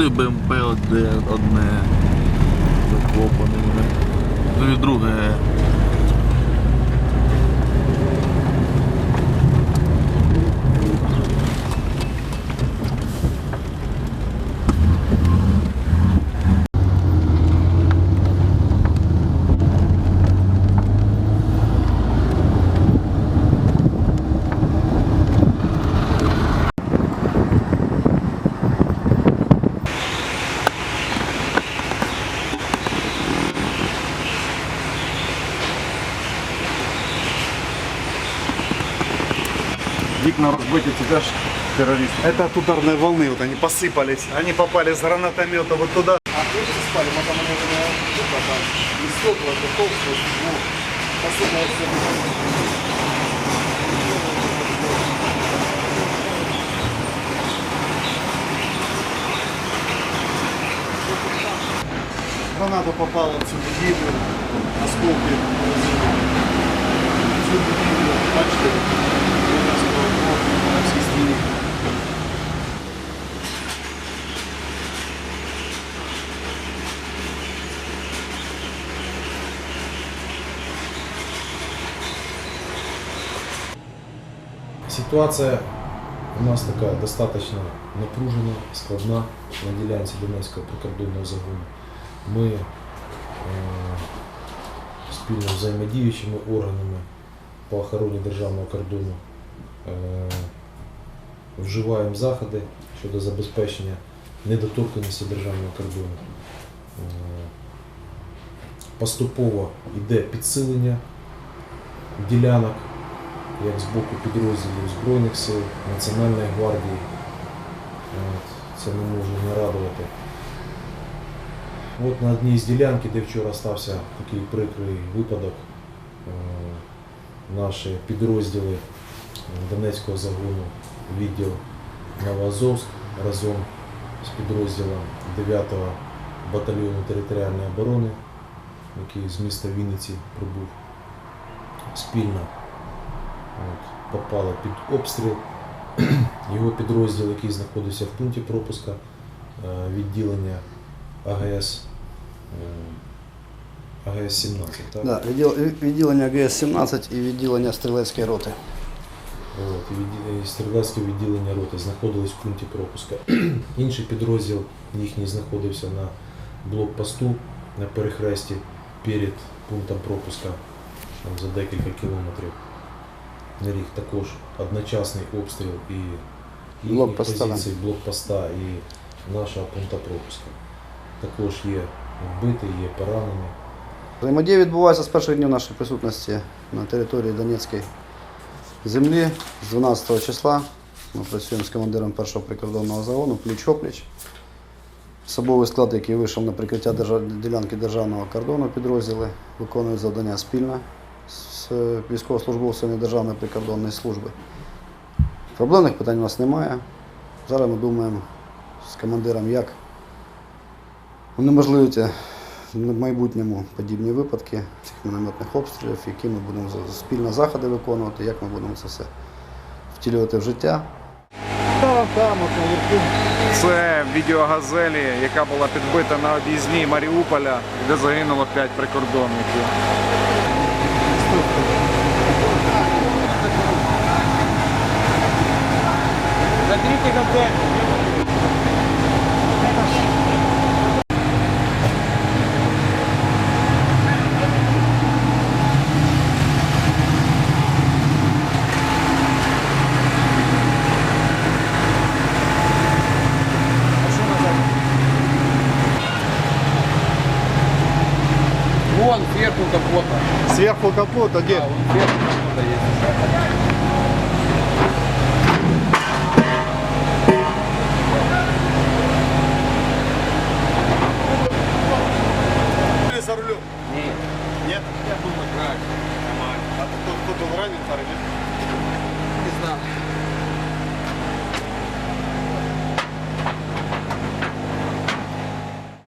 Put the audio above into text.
Туди БМП одне, одне закопане. Ну і друге. Вікна розбиті, це теж терористи. Это от ударной волны, вот они посыпались. Они попали с гранатомета вот туда. А тут спали, ми там не там і стекла, то толсто, ну, посильно все. Граната попала в цю будівлю, осколки. Цю будівлю, Ситуация у нас такая достаточно напружена, складна на ділянці Донецького прикордонного загону. Ми е, спільно взаємодіючими органами по охороні державного кордону е, вживаємо заходи щодо забезпечення недоторканості державного кордону. Е, Поступово йде підсилення ділянок як з боку підрозділів Збройних сил, Національної гвардії. Це не можу не радувати. От на одній з ділянки, де вчора стався такий прикрий випадок, е, наші підрозділи Донецького загону, відділ Новоазовськ разом з підрозділом 9-го батальйону територіальної оборони, який з міста Вінниці прибув спільно От, попали під обстріл. Його підрозділ, який знаходився в пункті пропуска е, відділення АГС, е, АГС-17. Так? Да, відділення ГС-17 і відділення стрілецької роти. От, і стрілецьке відділення роти знаходились в пункті пропуска. Інший підрозділ їхній знаходився на блокпосту на перехресті перед пунктом пропуска там, за декілька кілометрів. На ріг також одночасний обстріл і їхніх позицій, блокпоста і нашого пункту пропуска. Також є вбиті, є поранені. Взаємодія відбувається з перших днів нашої присутності на території Донецької землі. З 12 числа ми працюємо з командиром першого прикордонного загону пліч-опліч. Особовий склад, який вийшов на прикриття ділянки державного кордону, підрозділи виконують завдання спільно з е, військовослужбовцями Державної прикордонної служби. Проблемних питань у нас немає. Зараз ми думаємо з командиром, як унеможливити в майбутньому подібні випадки цих мінометних обстрілів, які ми будемо спільно заходи виконувати, як ми будемо це все втілювати в життя. Це відео газелі, яка була підбита на об'їзні Маріуполя, де загинуло 5 прикордонників. сверху капота. Сверху капота? Где? Да, он Нет. Нет? Я думаю, как. А кто, кто был ранен, парень? Не знаю.